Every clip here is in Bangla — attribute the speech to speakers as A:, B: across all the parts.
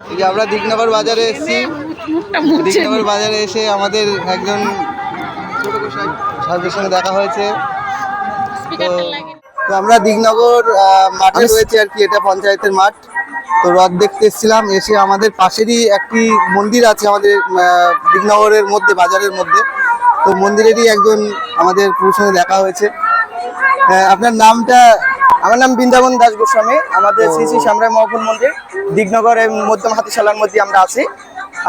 A: এই আমরা দিগনগর বাজারে এসেছি। দিগনগর বাজারে এসে আমাদের একজন সাহেবের সঙ্গে দেখা হয়েছে। তো তো আমরা দিগনগর আহ, মাঠে রয়েছে আর কি এটা পঞ্চায়েতের মাঠ। তো রথ দেখতে এসেছিলাম এসে আমাদের পাশেরই একটি মন্দির আছে আমাদের আহ, দিগনগরের মধ্যে বাজারের মধ্যে। তো মন্দিরেরই একজন আমাদের পুরুষ সঙ্গে দেখা হয়েছে। আহ, আপনার নামটা
B: আমার নাম বৃন্দাবন দাস গোস্বামী আমাদের শ্রী শ্রী শ্যামরায় মহকুম মন্দির দিগনগর মধ্যম হাতিশালার মধ্যে আমরা আছি।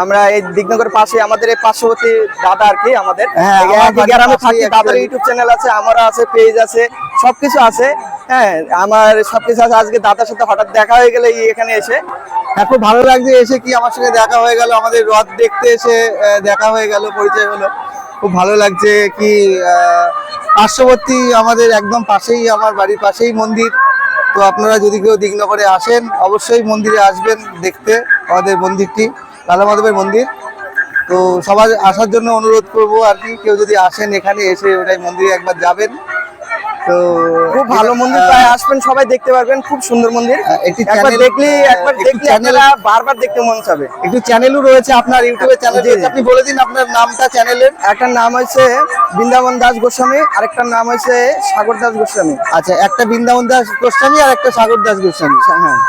B: আমরা এই দিগনগর পাশে আমাদের এই পার্শ্ববর্তী দাদা আর কি আমাদের।
A: হ্যাঁ, আমার
B: গ্রামে থাকি দাদার ইউটিউব চ্যানেল আছে আমারও আছে পেজ আছে সবকিছু আছে। হ্যাঁ আমার সবকিছু আছে। আজকে দাদার সাথে হঠাৎ দেখা হয়ে গেলে এখানে এসে।
A: হ্যাঁ খুব ভালো লাগছে এসে কি আমার সঙ্গে দেখা হয়ে গেল আমাদের রথ দেখতে এসে দেখা হয়ে গেল পরিচয় হলো। খুব ভালো লাগছে কি পার্শ্ববর্তী আমাদের একদম পাশেই, আমার বাড়ির পাশেই মন্দির। তো আপনারা যদি কেউ দিগনগরে আসেন, অবশ্যই মন্দিরে আসবেন দেখতে, আমাদের মন্দিরটি, লালা মাধবের মন্দির। তো সবার আসার জন্য অনুরোধ করব আর কি, কেউ যদি আসেন এখানে এসে ওটাই মন্দিরে একবার যাবেন। তো
B: খুব ভালো মন্দির প্রায় আসবেন সবাই দেখতে পারবেন খুব সুন্দর মন্দির।
A: একটি
B: একবার দেখলে একবার
A: একটি
B: দেখলে আপনারা বারবার দেখতে মন চাবে।
A: একটু চ্যানেলও রয়েছে আপনার ইউটিউবে চ্যানেল। আপনি বলে দিন আপনার নামটা চ্যানেলের
B: একটার নাম হয়েছে বৃন্দাবন দাস গোস্বামী আরেকটার নাম হয়েছে সাগর দাস গোস্বামী।
A: আচ্ছা একটা বৃন্দাবন দাস গোস্বামী আর একটা সাগর দাস গোস্বামী।
B: হ্যাঁ।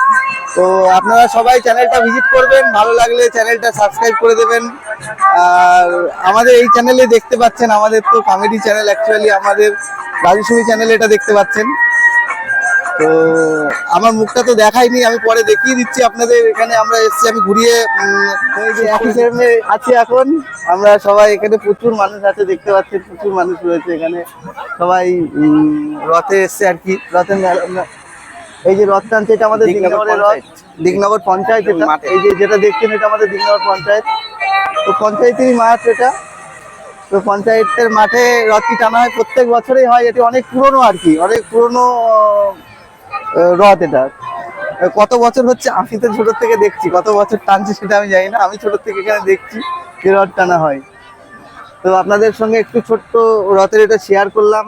A: তো আপনারা সবাই চ্যানেলটা ভিজিট করবেন ভালো লাগলে চ্যানেলটা সাবস্ক্রাইব করে দেবেন। আর আমাদের এই চ্যানেলে দেখতে পাচ্ছেন আমাদের তো কমেডি চ্যানেল অ্যাকচুয়ালি আমাদের রাজস্বী চ্যানেলে এটা দেখতে পাচ্ছেন। তো আমার মুখটা তো দেখাইনি আমি পরে দেখিয়ে দিচ্ছি আপনাদের। এখানে আমরা এসেছি আমি ঘুরিয়ে আছি এখন। আমরা সবাই এখানে প্রচুর মানুষ আছে দেখতে পাচ্ছেন প্রচুর মানুষ রয়েছে এখানে। সবাই রথে এসছে আর কি। রথে মেলা- এই যে রথ টানছে এটা আমাদের দিগনগরের রথ। দিগনগর পঞ্চায়েত এই যে যেটা দেখছেন এটা আমাদের দিগনগর পঞ্চায়েত। তো পঞ্চায়েতেরই মাঠ এটা। তো পঞ্চায়েতের মাঠে রথটি টানা হয়, প্রত্যেক বছরেই হয়, এটি অনেক পুরনো আর কি, অনেক পুরনো রথ এটা। কত বছর হচ্ছে আমি তো ছোট থেকে দেখছি, কত বছর টানছে সেটা আমি জানি না, আমি ছোট থেকে এখানে দেখছি যে রথ টানা হয়। তো আপনাদের সঙ্গে একটু ছোট্ট রথের এটা শেয়ার করলাম